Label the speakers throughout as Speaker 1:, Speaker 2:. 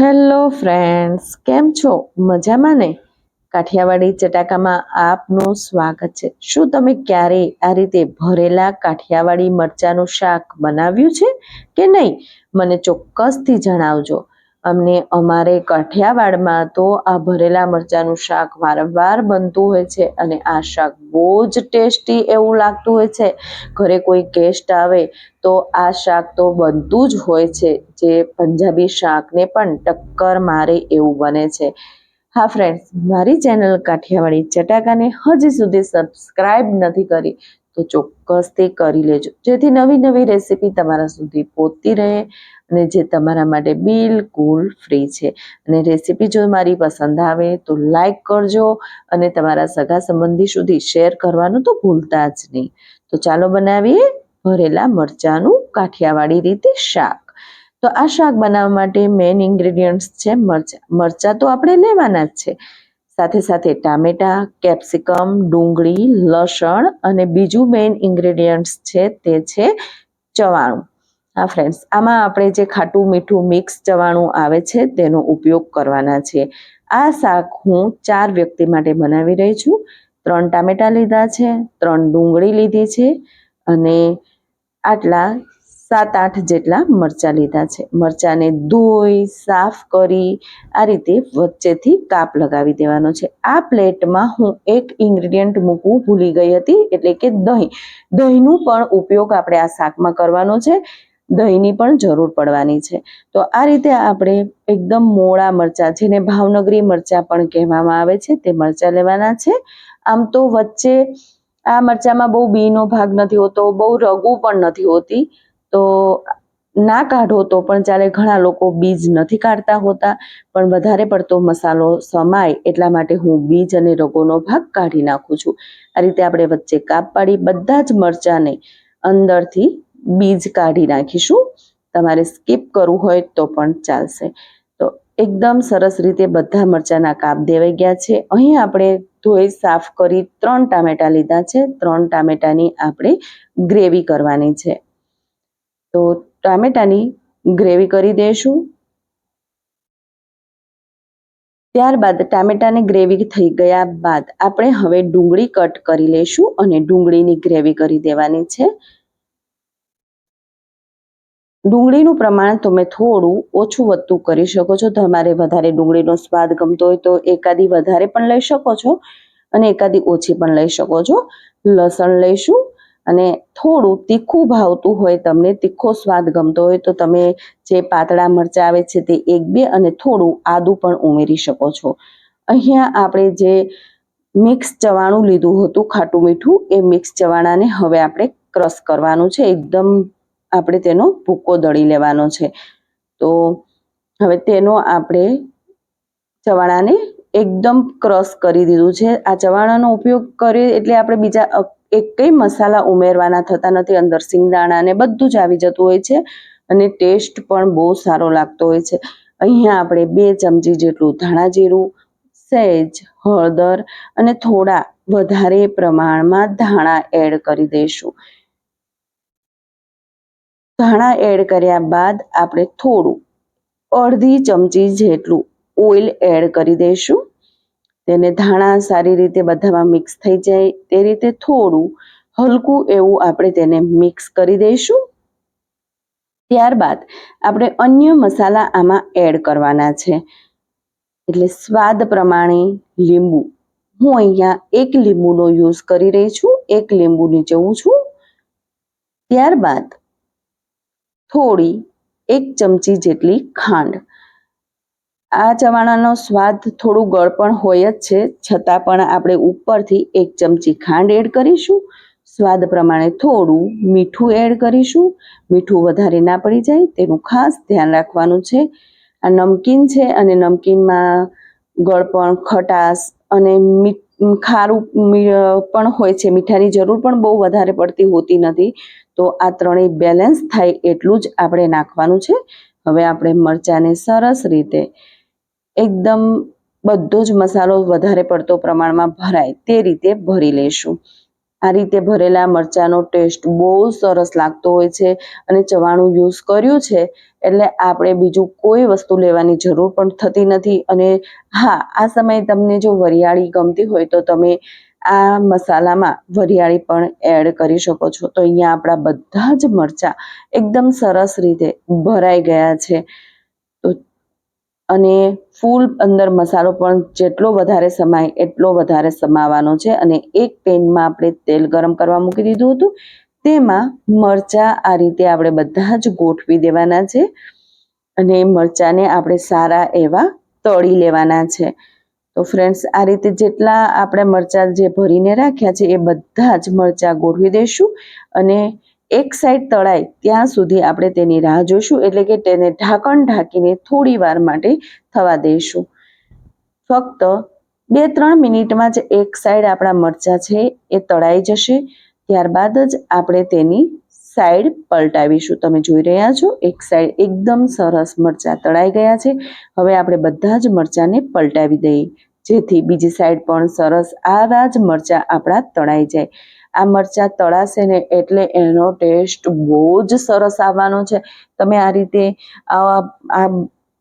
Speaker 1: Hello friends, કેમ છો? મજામાં ને? કાઠિયાવાડી ચટાકામાં આપનું સ્વાગત છે. શું તમે ક્યારેય આ રીતે ભરેલા કાઠિયાવાડી મરચાંનું શાક બનાવ્યું છે કે નહીં? મને ચોક્કસથી જણાવજો. અમને અમારે કાઠિયાવાડમાં તો આ ભરેલા મરચાંનું શાક વારંવાર બનતું હોય છે અને આ શાક બહુ જ ટેસ્ટી એવું લાગતું હોય છે. ઘરે કોઈ ગેસ્ટ આવે તો આ શાક તો બનતું જ હોય છે. જે પંજાબી શાકને પણ ટક્કર મારે એવું બને છે. હા ફ્રેન્ડ્સ મારી ચેનલ કાઠિયાવાડી ચટાકાને હજી સુધી સબસ્ક્રાઇબ નથી કરી તો ચોક્કસથી કરી લેજો. જેથી નવી નવી રેસીપી તમારા સુધી પહોંચતી રહે. અને જે તમારા માટે બિલકુલ ફ્રી છે. અને રેસીપી જો મારી પસંદ આવે તો લાઈક કરજો અને તમારા સગા સંબંધી સુધી શેર કરવાનું તો ભૂલતા જ નહીં. તો ચાલો બનાવીએ ભરેલા મરચાંનું કાઠિયાવાડી રીતે શાક. તો આ શાક બનાવવા માટે મેઇન ઇન્ગ્રેડિયન્ટ્સ છે મરચાં. મરચાં તો આપણે લેવાના જ છે. સાથે સાથે ટામેટા કેપ્સિકમ ડુંગળી, લસણ અને બીજું મેઇન ઇન્ગ્રેડિયન્ટ્સ છે તે છે ચવાણું. હા ફ્રેન્ડ્સ આમાં આપણે જે ખાટું મીઠું મિક્સ ચવાણું આવે છે, તેનો ઉપયોગ કરવાના છે આ શાક હું ચાર વ્યક્તિ માટે બનાવી રહી છું. ત્રણ ટામેટા લીધા છે, ત્રણ ડુંગળી લીધી છે અને આટલા સાત આઠ જેટલા મરચાં લીધા છે. મરચાંને ધોઈ, સાફ કરી, આ રીતે વચ્ચેથી કાપ લગાવી દેવાનો છે. આ પ્લેટમાં હું એક ઇન્ગ્રીડિયન્ટ મૂકવું ભૂલી ગઈ હતી, એટલે કે દહીં. દહીંનું પણ ઉપયોગ આપણે આ શાકમાં કરવાનો છે. દહીંની પણ જરૂર પડવાની છે. તો આ રીતે આપણે એકદમ મોળા મરચાં, જેને ભાવનગરી મરચાં પણ કહેવામાં આવે છે, તે મરચાં લેવાના છે. આમ તો વચ્ચે આ મરચાંમાં બહુ બીનો ભાગ નથી હોતો, બહુ રગુ પણ નથી હોતી. તો ના કાઢો તો પણ ચાલે, ઘણા લોકો બીજ નથી કાઢતા હોતા, પણ વધારે પડતો મસાલો સમાય એટલા માટે હું બીજ અને રગોનો ભાગ કાઢી નાખું છું. આ રીતે આપણે વચ્ચે કાપ પાડી બધા જ મરચાંને અંદરથી બીજ કાઢી નાખીશું. તમારે સ્કીપ કરવું હોય તો પણ ચાલશે. તો એકદમ સરસ રીતે બધા મરચાંના કાપ દેવાઈ ગયા છે. અહીં આપણે ધોઈ સાફ કરી ત્રણ ટામેટા લીધા છે. ત્રણ ટામેટાની આપણે ગ્રેવી કરવાની છે. તો ટામેટાની ગ્રેવી કરી દઈશું. ત્યારબાદ ટામેટાની ગ્રેવી થઈ ગયા બાદ આપણે હવે ડુંગળી કટ કરી લઈશું અને ડુંગળીની ગ્રેવી કરી દેવાની છે. ડુંગળીનું પ્રમાણ તમે થોડું ઓછું વધતું કરી શકો છો. તમારે વધારે ડુંગળીનો સ્વાદ ગમતો હોય તો એકાદી વધારે પણ લઈ શકો છો અને એકાદી ઓછી પણ લઈ શકો છો. લસણ લઈશું અને થોડું તીખું ભાવતું હોય, તમને તીખો સ્વાદ ગમતો હોય તો તમે જે પાતળા મરચાં આવે છે તે એક, બે અને થોડું આદું પણ ઉમેરી શકો છો. અહીંયા આપણે જે મિક્સ ચવાણું લીધું હતું ખાટું મીઠું, એ મિક્સ ચવાણાને હવે આપણે ક્રશ કરવાનું છે. એકદમ આપણે તેનો ભૂકો દળી લેવાનો છે. તો હવે તેનો આપણે ચવાણાને એકદમ ક્રશ કરી દીધું છે. આ ચવાણાનો ઉપયોગ કરીએ એટલે આપણે બીજા એકેય મસાલા ઉમેરવાના થતા નથી. અંદર સિંગદાણા ને બધું જ આવી જતું હોય છે અને ટેસ્ટ પણ બહુ સારો લાગતો હોય છે. અહીંયા આપણે બે ચમચી જેટલું ધાણા જીરું સહેજ હળદર અને થોડા વધારે પ્રમાણમાં ધાણા એડ કરી દઈશું. ધાણા એડ કર્યા બાદ આપણે થોડું, અડધી ચમચી જેટલું ઓઇલ એડ કરી દઈશું. તેને ધાણા સારી રીતે બધામાં મિક્સ થઈ જાય, તે રીતે થોડું હલકું એવું આપણે તેને મિક્સ કરી દઈશું. ત્યારબાદ આપણે અન્ય મસાલા આમાં એડ કરવાના છે. એટલે સ્વાદ પ્રમાણે લીંબુ. હું અહીંયા એક લીંબુનો યુઝ કરી રહી છું, એક લીંબુ નીચવું છું. ત્યારબાદ થોડી, એક ચમચી જેટલી ખાંડ. આ ચવાણાનો સ્વાદ થોડું ગળ પણ હોય જ છે, છતાં પણ આપણે ઉપરથી એક ચમચી ખાંડ એડ કરીશું. સ્વાદ પ્રમાણે થોડું મીઠું એડ કરીશું. મીઠું વધારે ના પડી જાય, તેનું ખાસ ધ્યાન રાખવાનું છે. આ નમકીન છે અને નમકીનમાં ગળપણ ખટાશ અને ખારું પણ હોય છે. મીઠાની જરૂર પણ બહુ વધારે પડતી હોતી નથી. તો આ ત્રણેય બેલેન્સ થાય એટલું જ આપણે નાખવાનું છે. હવે આપણે મરચાંને સરસ રીતે એકદમ બધો જ મસાલો વધારે પડતો પ્રમાણમાં ભરાય તે રીતે ભરી લઈશું આ રીતે ભરેલા મરચાંનો ટેસ્ટ બહુ સરસ લાગતો હોય છે અને ચવાણું યુઝ કર્યું છે એટલે આપણે બીજું કોઈ વસ્તુ લેવાની જરૂર પણ થતી નથી અને હા, આ સમયે તમને જો વરિયાળી ગમતી હોય તો તમે આ મસાલામાં વરિયાળી પણ એડ કરી શકો છો. તો અહીંયા આપણા બધા જ મરચાં એકદમ સરસ રીતે ભરાઈ ગયા છે. તો અને ફૂલ અંદર મસાલો પણ જેટલો વધારે સમાય એટલો વધારે સમાવાનો છે. અને એક પેનમાં આપણે તેલ ગરમ કરવા મૂકી દીધું હતું. તેમાં મરચાં આ રીતે આપણે બધા જ ગોઠવી દેવાના છે. અને મરચાંને આપણે સારા એવા તળી લેવાના છે. તો ફ્રેન્ડ્સ આ રીતે જેટલા આપણે મરચાં જે ભરીને રાખ્યા છે, એ બધા જ મરચાં ગોઠવી દઈશું અને એક સાઈડ તળાય ત્યાં સુધી આપણે તેની રાહ જોઈશું એટલે કે તેને ઢાંકણ ઢાંકીને થોડી વાર માટે થવા દઈશું. ફક્ત બે ત્રણ મિનિટમાં જ એક સાઈડ આપણા મરચાં છે, એ તળાઈ જશે. ત્યારબાદ જ આપણે તેની સાઈડ પલટાવીશું. તમે જોઈ રહ્યા છો, એક સાઈડ એકદમ સરસ મરચાં તળાઈ ગયા છે. હવે આપણે બધા જ મરચાંને પલટાવી દઈએ, જેથી બીજી સાઈડ પણ સરસ આવા જ મરચાં આપણા તળાઈ જાય. આ મરચાં તળાશે ને એટલે એનો ટેસ્ટ બહુ જ સરસ આવવાનો છે. તમે આ રીતે આ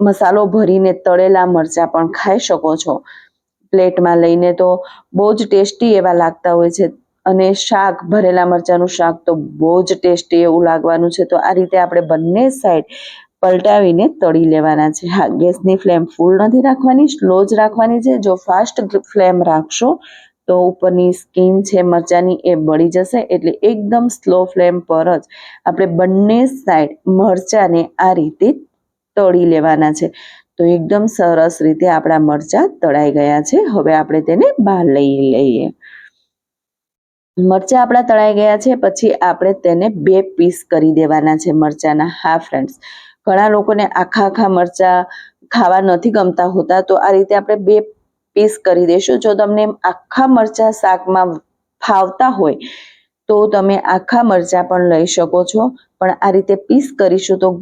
Speaker 1: મસાલો ભરીને તળેલા મરચાં પણ ખાઈ શકો છો. પ્લેટમાં લઈને તો બહુ જ ટેસ્ટી એવા લાગતા હોય છે. અને શાક, ભરેલા મરચાંનું શાક તો બહુ જ ટેસ્ટી એવું લાગવાનું છે. તો આ રીતે આપણે બંને સાઈડ પલટાવીને તળી લેવાના છે. હા, ગેસની ફ્લેમ ફૂલ નથી રાખવાની સ્લો જ રાખવાની છે. જો ફાસ્ટ ફ્લેમ રાખશો તો ઉપરની સ્કીન છે, મરચાંની એ બળી જશે એટલે એકદમ સ્લો ફ્લેમ પર જ આપણે બંને સાઈડ મરચાંને આ રીતે તળી લેવાના છે. તો એકદમ સરસ રીતે આપણા મરચાં તળાઈ ગયા છે. હવે આપણે તેને બહાર લઈ લઈએ. મરચાં આપણા તળાઈ ગયા છે, પછી આપણે તેને બે પીસ કરી દેવાના છે મરચાંના. હા ફ્રેન્ડ્સ ઘણા લોકોને આખા આખા મરચાં ખાવા નથી ગમતા હોતા, તો આ રીતે આપણે બે પીસ કરી દઈશું. જો તમને આખા મરચાં શાકમાં ફાવતા હોય, તો તમે આખા મરચાં પણ લઈ શકો છો. પણ આ રીતે પીસ કરીશું તો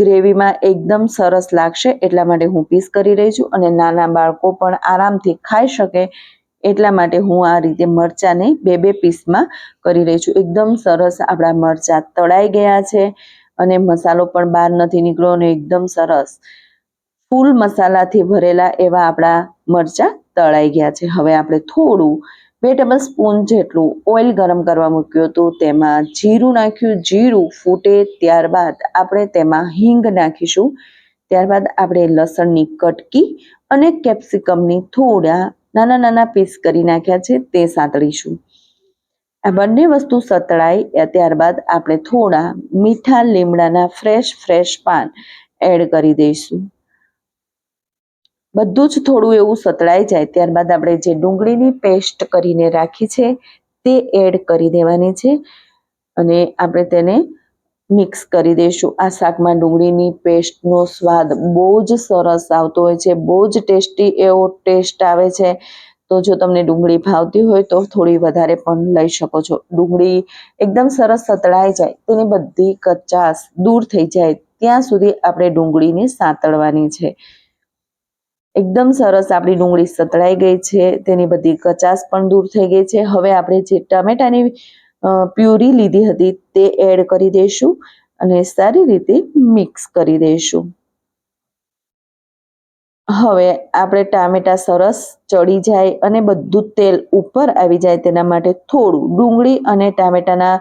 Speaker 1: ગ્રેવીમાં એકદમ સરસ લાગશે, એટલા માટે હું પીસ કરી રહી છું અને નાના બાળકો પણ આરામથી ખાઈ શકે એટલા માટે હું આ રીતે મરચાંને બે બે પીસમાં કરી રહી છું. એકદમ સરસ આપણા મરચાં તળાઈ ગયા છે અને મસાલો પણ બહાર નથી નીકળ્યો અને એકદમ સરસ ફૂલ મસાલાથી ભરેલા એવા આપણા મરચાં તળાઈ ગયા છે. હવે આપણે થોડું બે ટેબલ સ્પૂન જેટલું ઓઇલ ગરમ કરવા મૂક્યું હતું. તેમાં જીરું નાખ્યું. જીરું ફૂટે ત્યારબાદ આપણે તેમાં હિંગ નાખીશું. ત્યારબાદ આપણે લસણની કટકી અને કેપ્સિકમની થોડા નાના નાના પીસ કરી નાખ્યા છે, તે સાંતળીશું. આ બંને વસ્તુ સતળાય ત્યારબાદ આપણે થોડા મીઠા લીમડાના ફ્રેશ ફ્રેશ પાન એડ કરી દઈશું. બધું જ થોડું એવું સતળાઈ જાય, ત્યારબાદ આપણે જે ડુંગળીની પેસ્ટ કરીને રાખી છે, તે એડ કરી દેવાની છે. અને આપણે તેને મિક્સ કરી દઈશું. આ શાકમાં ડુંગળીની પેસ્ટનો સ્વાદ બહુ જ સરસ આવતો હોય છે, બહુ જ ટેસ્ટી એવો ટેસ્ટ આવે છે. તો જો તમને ડુંગળી ભાવતી હોય તો થોડી વધારે પણ લઈ શકો છો. ડુંગળી એકદમ સરસ સતળાઈ જાય, તેની બધી કચાશ દૂર થઈ જાય, ત્યાં સુધી આપણે ડુંગળીને સાંતળવાની છે. એકદમ સરસ આપણી ડુંગળી સતળાઈ ગઈ છે, તેની બધી કચાશ પણ દૂર થઈ ગઈ છે. હવે આપણે જે ટમેટાની પ્યુરી લીધી હતી તે એડ કરી દઈશું અને સારી રીતે મિક્સ કરી દઈશું. હવે આપણે ટામેટા સરસ ચડી જાય અને બધું તેલ ઉપર આવી જાય તેના માટે થોડું ડુંગળી અને ટામેટાના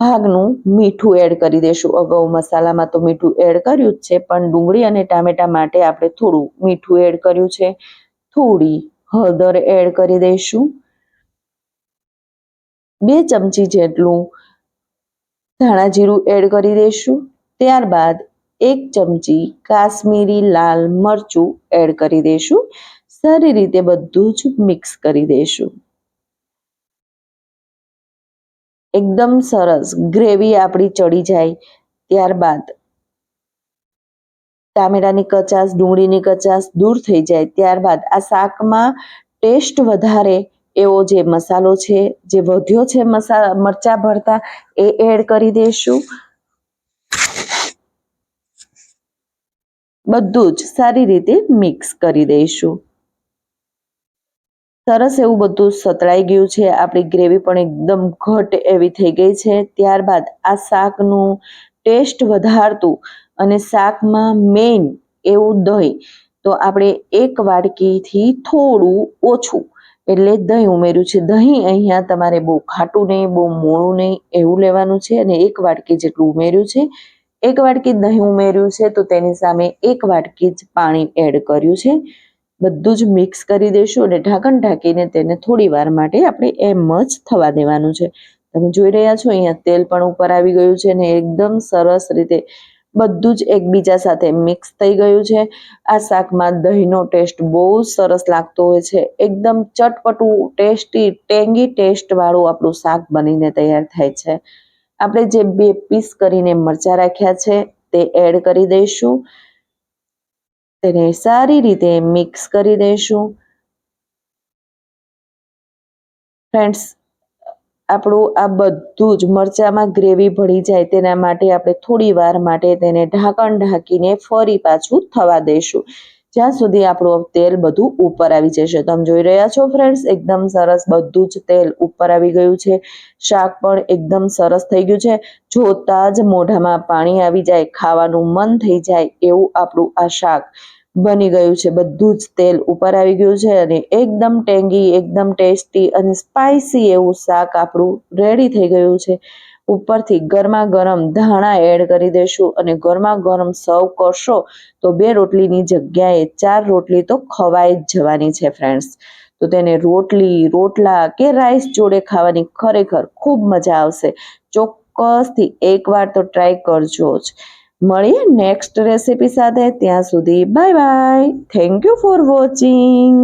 Speaker 1: ભાગનું મીઠું એડ કરી દઈશું. અગાઉ મસાલામાં તો મીઠું એડ કર્યું જ છે, પણ ડુંગળી અને ટામેટા માટે આપણે થોડું મીઠું એડ કર્યું છે. થોડી હળદર એડ કરી દઈશું. બે ચમચી જેટલું ધાણા જીરું એડ કરી દઈશું ત્યારબાદ એક ચમચી કાશ્મીરી લાલ મરચું એડ કરી દઈશું સારી રીતે બધું જ મિક્સ કરી દઈશું એકદમ સરસ ગ્રેવી આપણી ચડી જાય. ત્યારબાદ ટામેટાની કચાશ, ડુંગળીની કચાશ દૂર થઈ જાય. ત્યારબાદ આ શાકમાં ટેસ્ટ વધારે એવો જે મસાલો છે, જે વધ્યો છે મસા, મરચા ભરતા, એ એડ કરી દઈશું. બધું જ સારી રીતે મિક્સ કરી દઈશું. સરસ એવું બધું સતળાઈ ગયું છે, આપણી ગ્રેવી પણ એકદમ ઘટ એવી થઈ ગઈ છે. ત્યારબાદ આ શાકનું ટેસ્ટ વધારતું અને શાકમાં મેઇન એવું દહીં, તો આપણે એક વાડકીથી થોડું ઓછું એટલે દહીં ઉમેર્યું છે. દહીં અહીંયા તમારે બહુ ખાટું નહીં, બહુ મોળું નહીં, એવું લેવાનું છે અને એક વાટકી જેટલું ઉમેર્યું છે. એક વાટકી દહીં ઉમેર્યું છે તો તેની સામે એક વાટકી જ પાણી એડ કર્યું છે. બધું જ મિક્સ કરી દઈશું અને ઢાંકણ ઢાંકીને તેને થોડી વાર માટે આપણે એમ જ થવા દેવાનું છે. તમે જોઈ રહ્યા છો, અહીંયા તેલ પણ ઉપર આવી ગયું છે અને એકદમ સરસ રીતે બધું જ એકબીજા સાથે મિક્સ થઈ ગયું છે. આ શાકમાં દહીંનો ટેસ્ટ બહુ સરસ લાગતો હોય છે. એકદમ ચટપટું ટેસ્ટી ટેંગી ટેસ્ટવાળું આપણું શાક બનીને તૈયાર થાય છે. આપણે જે બે પીસ કરીને મરચાં રાખ્યા છે, તે એડ કરી દઈશું. તેને સારી રીતે મિક્સ કરી દઈશું. ફ્રેન્ડ્સ આપણું આ બધું જ મરચામાં ગ્રેવી ભળી જાય તેના માટે આપણે થોડી વાર માટે તેને ઢાંકણ ઢાંકીને ફરી પાછું થવા દઈશું. જ્યાં સુધી આપણું તેલ બધું ઉપર આવી જશે. તમે જોઈ રહ્યા છો ફ્રેન્ડ્સ એકદમ સરસ બધું જ તેલ ઉપર આવી ગયું છે. શાક પણ એકદમ સરસ થઈ ગયું છે. જોતા જ મોઢામાં પાણી આવી જાય, ખાવાનું મન થઈ જાય એવું આપણું આ શાક. બની ગયું છે. બધું જ તેલ ઉપર આવી ગયું છે અને એકદમ ટેંગી, એકદમ ટેસ્ટી અને સ્પાઇસી એવું શાક આપણું રેડી થઈ ગયું છે. ઉપરથી ગરમા ગરમ ધાણા એડ કરી દેશું અને ગરમા ગરમ સર્વ કરશો તો બે રોટલીની જગ્યાએ ચાર રોટલી તો ખવાઈ જ જવાની છે ફ્રેન્ડ્સ તો તેને રોટલી, રોટલા કે રાઈસ જોડે ખાવાની ખરેખર ખૂબ મજા આવશે. ચોક્કસથી એકવાર તો ટ્રાય કરજો જ. મળીએ નેક્સ્ટ રેસીપી સાથે. ત્યાં સુધી bye bye thank you for watching